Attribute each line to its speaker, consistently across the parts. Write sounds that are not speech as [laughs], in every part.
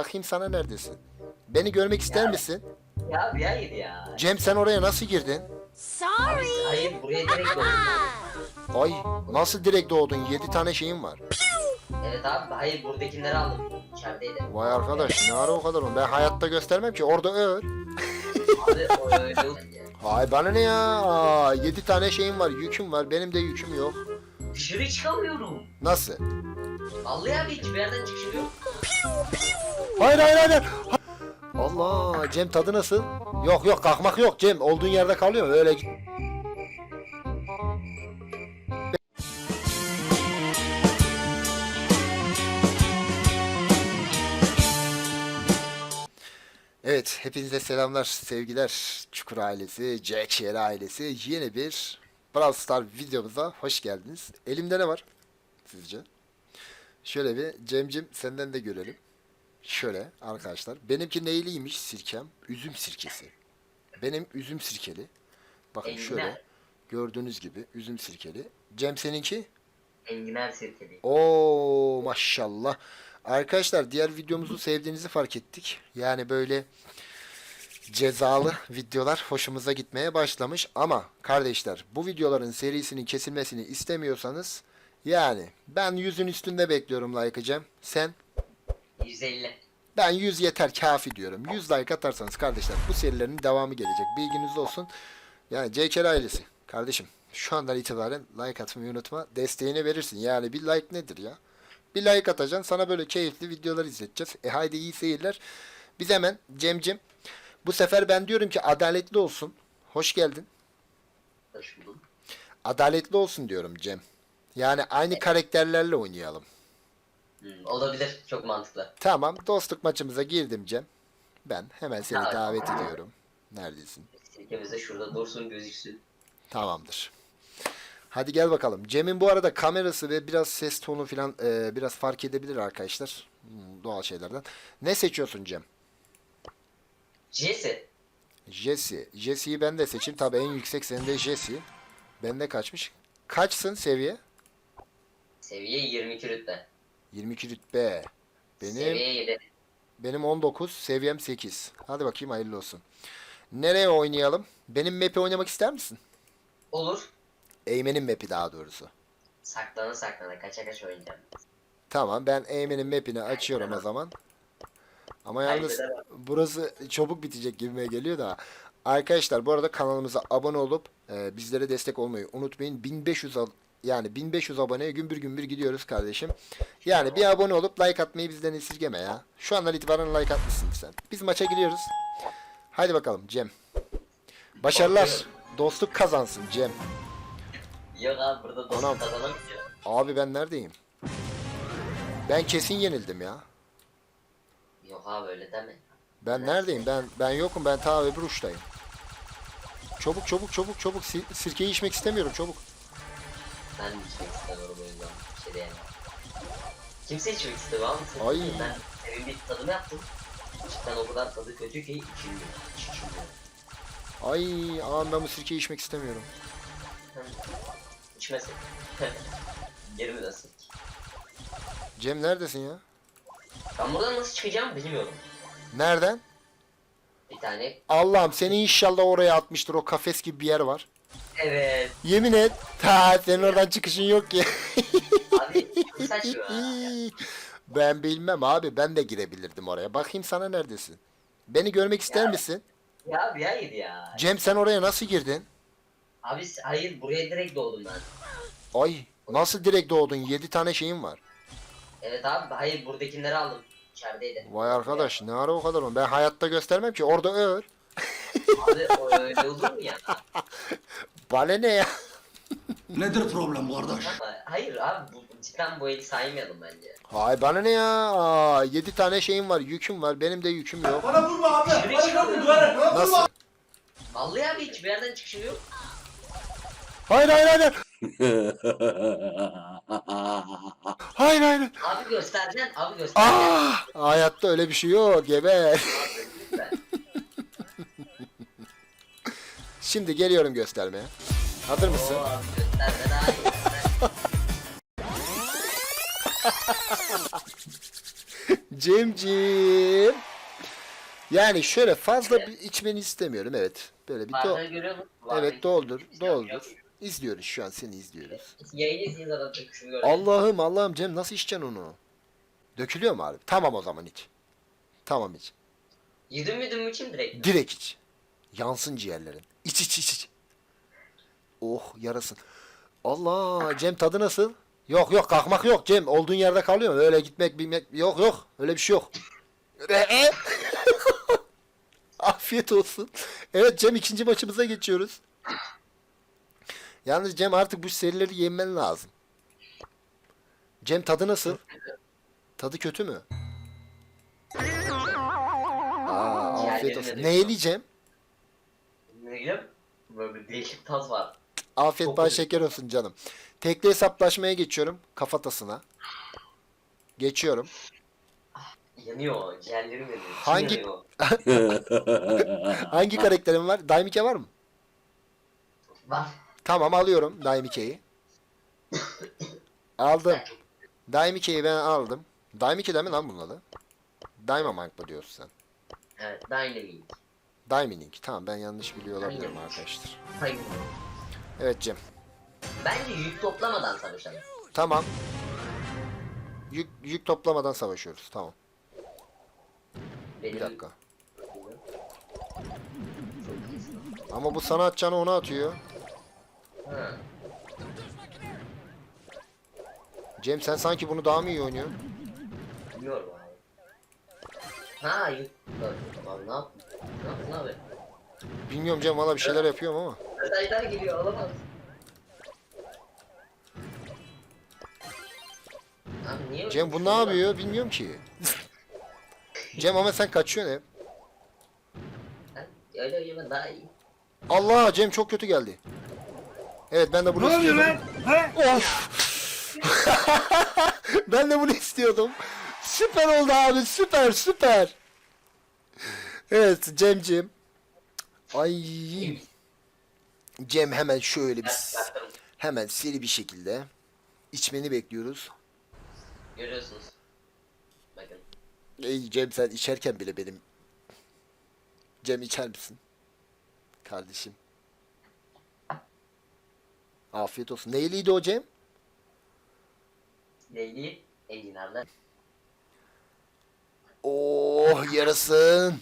Speaker 1: Bakayım sana neredesin? Beni görmek ister
Speaker 2: Ya.
Speaker 1: misin?
Speaker 2: Ya bir hayır ya.
Speaker 1: Cem sen oraya nasıl girdin?
Speaker 3: Sorry.
Speaker 2: Hayır buraya direkt doğdum.
Speaker 1: Ay nasıl direkt doğdun? 7 tane şeyim var.
Speaker 2: Evet abi hayır buradakileri aldım. İçerideydi.
Speaker 1: Vay arkadaş ne ara o kadar onu? Ben hayatta göstermem ki orada öl.
Speaker 2: Abi o öyle oldu.
Speaker 1: Ay bana ne ya? 7 tane şeyim var, yüküm var. Benim de yüküm yok.
Speaker 2: Dışarı çıkamıyorum.
Speaker 1: Nasıl?
Speaker 2: Vallahi abi hiçbir yerden çıkışım yok.
Speaker 1: Hayır hayır hayır. Allah Cem tadı nasıl? Yok yok kalkmak yok Cem. Olduğun yerde kalıyor öyle. git. Evet, hepinize selamlar, sevgiler. Çukur ailesi, Jack ailesi. Yeni bir Brawl Star videomuza hoş geldiniz. Elimde ne var sizce? Şöyle bir Cemcim senden de görelim. Şöyle arkadaşlar. Benimki neyliymiş sirkem? Üzüm sirkesi. Benim üzüm sirkeli. Bakın
Speaker 2: Enginar.
Speaker 1: şöyle. Gördüğünüz gibi üzüm sirkeli. Cem seninki?
Speaker 2: Enginar sirkeli.
Speaker 1: Oo maşallah. Arkadaşlar diğer videomuzu sevdiğinizi fark ettik. Yani böyle cezalı videolar hoşumuza gitmeye başlamış. Ama kardeşler bu videoların serisinin kesilmesini istemiyorsanız yani ben yüzün üstünde bekliyorum like Cem. Sen?
Speaker 2: 150.
Speaker 1: Ben 100 yeter kafi diyorum. 100 like atarsanız kardeşler bu serilerin devamı gelecek. Bilginiz olsun. Yani JKR ailesi. Kardeşim şu andan itibaren like atmayı unutma. Desteğini verirsin. Yani bir like nedir ya? Bir like atacaksın. Sana böyle keyifli videolar izleteceğiz. E haydi iyi seyirler. Biz hemen Cemcim. Bu sefer ben diyorum ki adaletli olsun. Hoş geldin.
Speaker 2: Hoş buldum.
Speaker 1: Adaletli olsun diyorum Cem. Yani aynı karakterlerle oynayalım.
Speaker 2: Hmm, olabilir. Çok mantıklı.
Speaker 1: Tamam dostluk maçımıza girdim Cem. Ben hemen seni
Speaker 2: Tamam.
Speaker 1: davet ediyorum. Neredesin?
Speaker 2: Sirkemiz de şurada dursun gözüksün.
Speaker 1: Tamamdır. Hadi gel bakalım. Cem'in bu arada kamerası ve biraz ses tonu falan e, biraz fark edebilir arkadaşlar. Hmm, doğal şeylerden. Ne seçiyorsun Cem?
Speaker 2: Jesse.
Speaker 1: Jesse. Jesse'yi ben de seçeyim. Tabii en yüksek sende Jesse. Bende kaçmış? Kaçsın seviye?
Speaker 2: Seviye 22 rütbe.
Speaker 1: 22 rütbe. Benim
Speaker 2: Seviye 7.
Speaker 1: benim 19, seviyem 8. Hadi bakayım hayırlı olsun. Nereye oynayalım? Benim map'i oynamak ister misin?
Speaker 2: Olur.
Speaker 1: Eymen'in map'i daha doğrusu.
Speaker 2: Saklana saklana kaça kaç oynayacağım.
Speaker 1: Tamam ben Eymen'in map'ini açıyorum o zaman. Ama yalnız
Speaker 2: Kaybedemem.
Speaker 1: burası çabuk bitecek gibime geliyor da. Arkadaşlar bu arada kanalımıza abone olup e, bizlere destek olmayı unutmayın. 1500 ab- yani 1500 aboneye gümbür gümbür gidiyoruz kardeşim. Yani bir abone olup like atmayı bizden esirgeme ya. Şu andan itibaren like atmışsın sen. Biz maça giriyoruz. Haydi bakalım Cem. Başarılar. Dostluk kazansın Cem.
Speaker 2: Yok abi burada
Speaker 1: Anam.
Speaker 2: dostluk kazanamayacağım.
Speaker 1: Abi ben neredeyim? Ben kesin yenildim ya.
Speaker 2: Yok abi öyle deme.
Speaker 1: Ben neredeyim? Ben ben yokum. Ben ta öbür uçtayım. Çabuk çabuk çabuk çabuk. Sir- sirkeyi içmek istemiyorum çabuk.
Speaker 2: Ben içmek istemiyorum o yüzden. Bir şey diyemem. Kimse içmek istemiyor abi. Sırf
Speaker 1: Ay.
Speaker 2: Ben senin bir tadını yaptım. Cidden o kadar tadı kötü ki içilmiyor. İçilmiyor.
Speaker 1: Ay aman ben bu sirkeyi içmek istemiyorum.
Speaker 2: İçmesin. [laughs] Geri mi dönsün?
Speaker 1: Cem neredesin ya?
Speaker 2: Ben buradan nasıl çıkacağım bilmiyorum.
Speaker 1: Nereden?
Speaker 2: Bir tane
Speaker 1: Allah'ım seni inşallah oraya atmıştır. O kafes gibi bir yer var.
Speaker 2: Evet
Speaker 1: Yemin et. Ta senin oradan çıkışın yok ki.
Speaker 2: abi çok saçma. [laughs]
Speaker 1: ben bilmem abi. Ben de girebilirdim oraya. Bakayım sana neredesin? Beni görmek ister
Speaker 2: Ya.
Speaker 1: misin?
Speaker 2: ya bir hayır ya.
Speaker 1: Cem sen oraya nasıl girdin?
Speaker 2: Abi s- hayır buraya direkt doğdum ben.
Speaker 1: Ay nasıl direkt doğdun? 7 tane şeyim var.
Speaker 2: Evet abi hayır buradakileri aldım. İçerideydi.
Speaker 1: Vay arkadaş ne ara o kadar onu? Ben hayatta göstermem ki orada öl.
Speaker 2: Abi o öyle olur mu ya?
Speaker 1: Bana ne ya?
Speaker 4: Nedir problem kardeş?
Speaker 2: Ama hayır abi bu, cidden bu eli saymayalım bence.
Speaker 1: Hay bana ne ya? Aa, 7 tane şeyim var, yüküm var. Benim de yüküm yok.
Speaker 4: Bana vurma abi. Bana vurma. Bana vurma.
Speaker 1: Nasıl?
Speaker 2: Vallahi abi hiçbir yerden çıkışım yok.
Speaker 1: Hayır hayır hayır. Hayır hayır.
Speaker 2: Abi göstereceksin abi göstereceksin.
Speaker 1: Ah, hayatta öyle bir şey yok geber.
Speaker 2: Lütfen.
Speaker 1: Şimdi geliyorum göstermeye. Hazır mısın? [laughs] Cemcim. Yani şöyle fazla bir içmeni istemiyorum evet. Böyle bir do Evet doldur, doldur. İzliyoruz şu an seni izliyoruz.
Speaker 2: Gördüm.
Speaker 1: Allah'ım Allah'ım Cem nasıl içeceksin onu? Dökülüyor mu abi? Tamam o zaman iç. Tamam iç.
Speaker 2: Yudum yudum için direkt. mi?
Speaker 1: Direkt iç. Yansın ciğerlerin. İç iç iç iç. Oh yarasın. Allah Cem tadı nasıl? Yok yok kalkmak yok Cem. Olduğun yerde kalıyor. Öyle gitmek bilmek yok yok. Öyle bir şey yok. Ee? [laughs] Afiyet olsun. Evet Cem ikinci maçımıza geçiyoruz. Yalnız Cem artık bu serileri yemen lazım. Cem tadı nasıl? Tadı kötü mü? Aa, afiyet olsun. Neyli Cem?
Speaker 2: Ne bileyim. Böyle bir değişik tat var.
Speaker 1: Afiyet
Speaker 2: güzel.
Speaker 1: şeker olsun canım. Tekli hesaplaşmaya geçiyorum. Kafatasına. Geçiyorum.
Speaker 2: Yanıyor. Ciğerlerim yanıyor. İçim
Speaker 1: Hangi-
Speaker 2: yanıyor. [laughs]
Speaker 1: Hangi karakterin var? Daimike var mı?
Speaker 2: Var.
Speaker 1: Tamam alıyorum Daimike'yi. Aldım. Daimike'yi ben aldım. Daimike de mi lan bunun adı? Dynamite mı diyorsun sen?
Speaker 2: Evet. Dynamite.
Speaker 1: Diamonding. Tamam ben yanlış biliyor olabilirim arkadaşlar.
Speaker 2: Hayır.
Speaker 1: Evet Cem.
Speaker 2: Bence yük toplamadan savaşalım.
Speaker 1: Tamam. Yük, yük toplamadan savaşıyoruz. Tamam.
Speaker 2: Benim...
Speaker 1: Bir dakika. Ama bu sana atacağını ona atıyor.
Speaker 2: Ha.
Speaker 1: Cem sen sanki bunu daha mı iyi oynuyorsun?
Speaker 2: Bilmiyorum abi. Ha yük. Tamam ne yaptın? Ne yaptın abi?
Speaker 1: Bilmiyorum Cem valla bir şeyler yapıyorum ama.
Speaker 2: Mesajlar geliyor alamaz. Abi niye
Speaker 1: Cem bu ne yapıyor bilmiyorum ki. [laughs] Cem ama sen kaçıyorsun hep.
Speaker 2: Ben öyle oynama daha iyi.
Speaker 1: Allah Cem çok kötü geldi. Evet ben de bunu
Speaker 4: Ne oluyor
Speaker 1: istiyordum.
Speaker 4: lan? He?
Speaker 1: Of. [laughs] ben de bunu istiyordum. Süper oldu abi süper süper. Evet Cem'cim. Ay. Cem hemen şöyle bir hemen seri bir şekilde içmeni bekliyoruz.
Speaker 2: Görüyorsunuz. Bakın.
Speaker 1: Ey Cem sen içerken bile benim Cem içer misin? Kardeşim. Afiyet olsun. Neyliydi o Cem?
Speaker 2: Neyli? Enginarlar.
Speaker 1: Oh yarasın.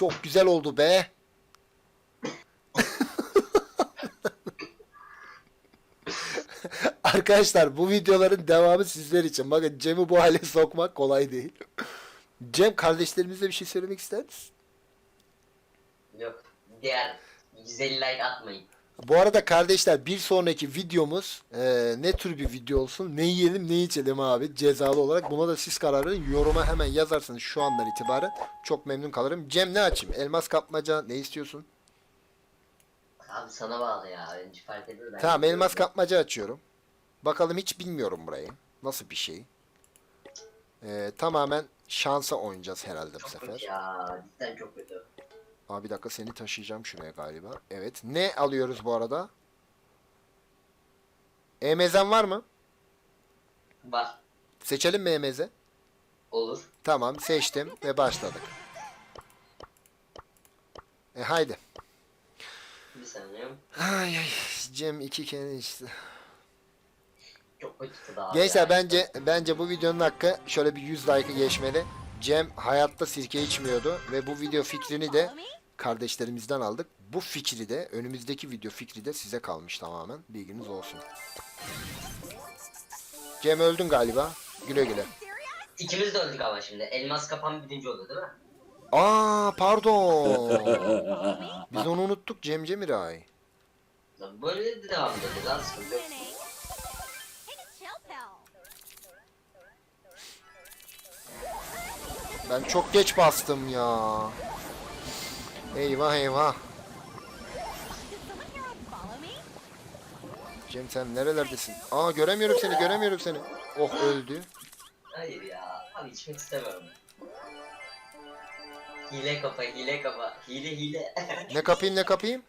Speaker 1: Çok güzel oldu be. [laughs] Arkadaşlar bu videoların devamı sizler için. Bakın Cem'i bu hale sokmak kolay değil. Cem kardeşlerimize bir şey söylemek ister misin?
Speaker 2: Yok. Diğer 150 like atmayın.
Speaker 1: Bu arada kardeşler bir sonraki videomuz eee, ne tür bir video olsun? Ne yiyelim ne içelim abi cezalı olarak. Buna da siz karar verin. Yoruma hemen yazarsınız şu andan itibaren. Çok memnun kalırım. Cem ne açayım? Elmas kapmaca ne istiyorsun?
Speaker 2: Abi sana bağlı ya. Önce fark edilir. ben
Speaker 1: Tamam elmas kapmaca açıyorum. Bakalım hiç bilmiyorum burayı. Nasıl bir şey? Eee, tamamen şansa oynayacağız herhalde bu
Speaker 2: Çok
Speaker 1: sefer.
Speaker 2: kötü ya. Cidden çok kötü.
Speaker 1: Abi bir dakika seni taşıyacağım şuraya galiba. Evet. Ne alıyoruz bu arada? EMZ'en var mı?
Speaker 2: Var.
Speaker 1: Seçelim mi EMZ?
Speaker 2: Olur.
Speaker 1: Tamam seçtim ve başladık. E haydi.
Speaker 2: Bir saniye.
Speaker 1: Ay ay Cem iki kere işte.
Speaker 2: Çok kötü daha.
Speaker 1: Gençler bence bence bu videonun hakkı şöyle bir 100 like'ı geçmeli. Cem hayatta sirke içmiyordu ve bu video fikrini de kardeşlerimizden aldık. Bu fikri de önümüzdeki video fikri de size kalmış tamamen. Bilginiz olsun. Cem öldün galiba. Güle güle.
Speaker 2: İkimiz de öldük ama şimdi. Elmas kapan birinci oldu değil mi?
Speaker 1: Aa pardon. [laughs] Biz onu unuttuk Cem Cemiray.
Speaker 2: Lan Böyle de devam edeceğiz. Az sıkıntı yok.
Speaker 1: Ben çok geç bastım ya. Eyvah eyvah. Cem sen nerelerdesin? Aa göremiyorum seni göremiyorum seni. Oh öldü.
Speaker 2: Hayır ya. Abi içmek istemiyorum. Hile kafa, hile kafa. Hile hile.
Speaker 1: Ne kapayım ne kapayım?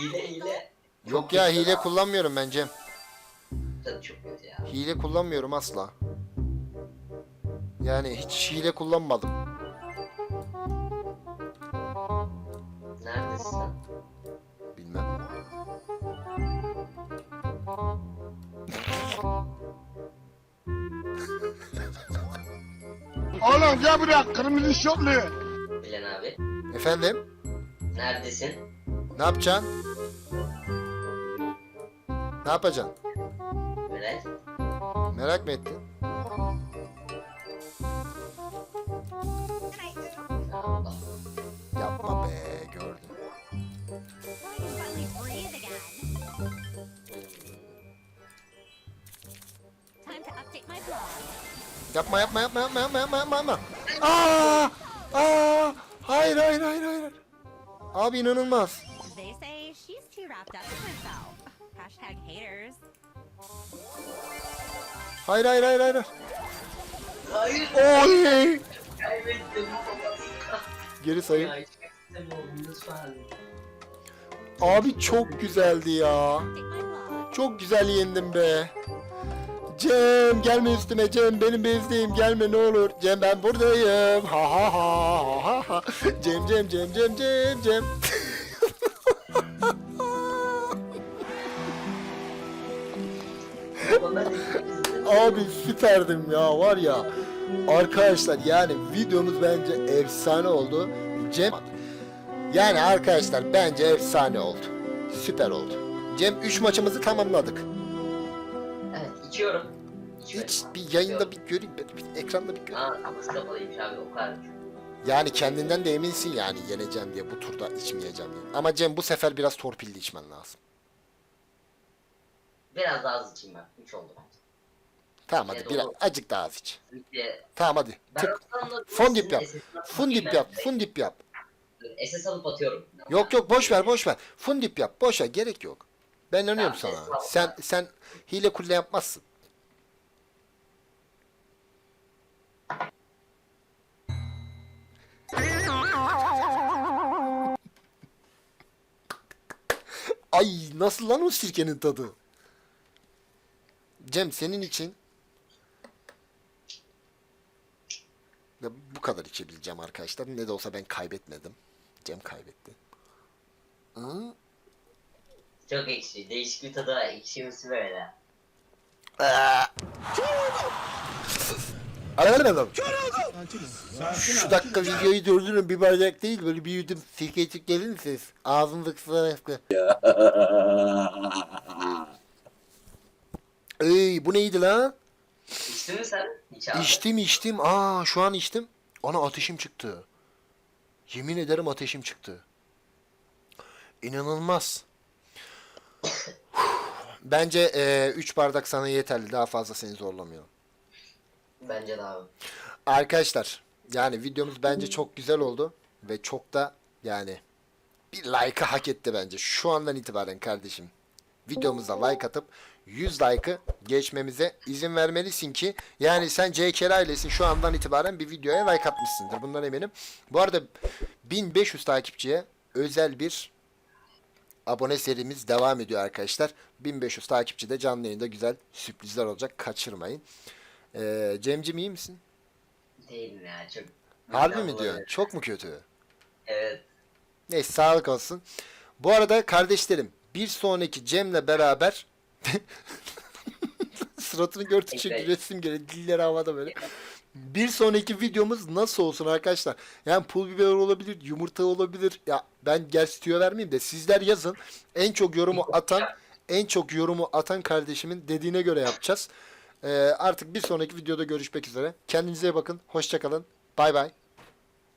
Speaker 2: hile hile.
Speaker 1: Yok ya hile kullanmıyorum ben Cem.
Speaker 2: Tadı çok kötü ya.
Speaker 1: Hile kullanmıyorum asla. Yani hiç hile kullanmadım.
Speaker 2: Sen?
Speaker 1: Bilmem.
Speaker 5: Oğlum gel buraya kırmızı şortlu.
Speaker 2: Bilen abi.
Speaker 1: Efendim?
Speaker 2: Neredesin?
Speaker 1: Ne yapacaksın? Ne yapacaksın?
Speaker 2: Meral.
Speaker 1: Merak mı ettin? Yapma yapma yapma yapma yapma yapma yapma yapma. Aa! Aa! Hayır hayır hayır hayır. Abi inanılmaz.
Speaker 3: They say she's too wrapped up in herself. Hashtag haters.
Speaker 1: Hayır hayır hayır hayır.
Speaker 2: Hayır.
Speaker 1: Oy!
Speaker 2: Kaybettim.
Speaker 1: Geri sayın.
Speaker 2: Ya.
Speaker 1: Abi çok güzeldi ya. Çok güzel yendim be. Cem gelme üstüme Cem benim bezdeyim gelme ne olur. Cem ben buradayım. Ha ha ha ha ha. Cem Cem Cem Cem Cem Cem. Abi süperdim ya var ya. Arkadaşlar yani videomuz bence efsane oldu. Cem yani arkadaşlar bence efsane oldu. Süper oldu. Cem 3 maçımızı tamamladık.
Speaker 2: İçiyorum. İçiyorum.
Speaker 1: Hiç bir yayında bir göreyim, bir, bir ekranda bir göreyim.
Speaker 2: Aa kafası kapalıymış abi o kadar.
Speaker 1: Yani kendinden de eminsin yani yeneceğim diye bu turda içmeyeceğim diye. Ama Cem bu sefer biraz torpilli içmen lazım.
Speaker 2: Biraz daha az içeyim ben. 3 oldu bence.
Speaker 1: Tamam hadi
Speaker 2: Evet,
Speaker 1: biraz acık daha az iç. Tamam hadi.
Speaker 2: Ben
Speaker 1: Tık.
Speaker 2: aslında
Speaker 1: Fondip yap.
Speaker 2: SS alıp
Speaker 1: Fundip
Speaker 2: atayım
Speaker 1: yap.
Speaker 2: ben.
Speaker 1: Fundip yap.
Speaker 2: SS alıp atıyorum.
Speaker 1: Yok yok boş ver boş ver. Fundip yap. Boş ver gerek yok. Ben inanıyorum
Speaker 2: Tamam,
Speaker 1: sana.
Speaker 2: estağfurullah.
Speaker 1: Sen sen hile kulle yapmazsın. Ay nasıl lan o sirkenin tadı? Cem senin için Ya bu kadar içebileceğim arkadaşlar. Ne de olsa ben kaybetmedim. Cem kaybetti. Hı?
Speaker 2: Çok ekşi. Değişik bir tadı var. Ekşimsi böyle.
Speaker 1: Alalım. Şu dakika videoyu durdurun bir bardak değil böyle bir yudum sirke içip gelir misiniz? Ağzınızdaki sıra [laughs] Ey bu neydi lan?
Speaker 2: İçtin mi sen? Hiç abi.
Speaker 1: İçtim içtim. Aa şu an içtim. Ana ateşim çıktı. Yemin ederim ateşim çıktı. İnanılmaz. Bence 3 bardak sana yeterli. Daha fazla seni zorlamıyorum.
Speaker 2: Bence de abi.
Speaker 1: Arkadaşlar yani videomuz bence çok güzel oldu ve çok da yani bir like'ı hak etti bence. Şu andan itibaren kardeşim videomuza like atıp 100 like'ı geçmemize izin vermelisin ki yani sen JKR ailesin şu andan itibaren bir videoya like atmışsındır. Bundan eminim. Bu arada 1500 takipçiye özel bir abone serimiz devam ediyor arkadaşlar. 1500 takipçide canlı yayında güzel sürprizler olacak. Kaçırmayın. Ee, Cemcim iyi misin?
Speaker 2: Değilim ya çok.
Speaker 1: Harbi mi diyorsun? Çok mu kötü?
Speaker 2: Evet.
Speaker 1: Neyse sağlık olsun. Bu arada kardeşlerim bir sonraki Cem'le beraber [laughs] suratını gördükçe
Speaker 2: Evet.
Speaker 1: gülesim geliyor. Diller havada böyle. Bir sonraki videomuz nasıl olsun arkadaşlar? Yani pul biber olabilir, yumurta olabilir. Ya ben gerçi tüyo vermeyeyim de sizler yazın. En çok yorumu atan, en çok yorumu atan kardeşimin dediğine göre yapacağız. Ee, artık bir sonraki videoda görüşmek üzere. Kendinize iyi bakın. Hoşçakalın. Bay bay.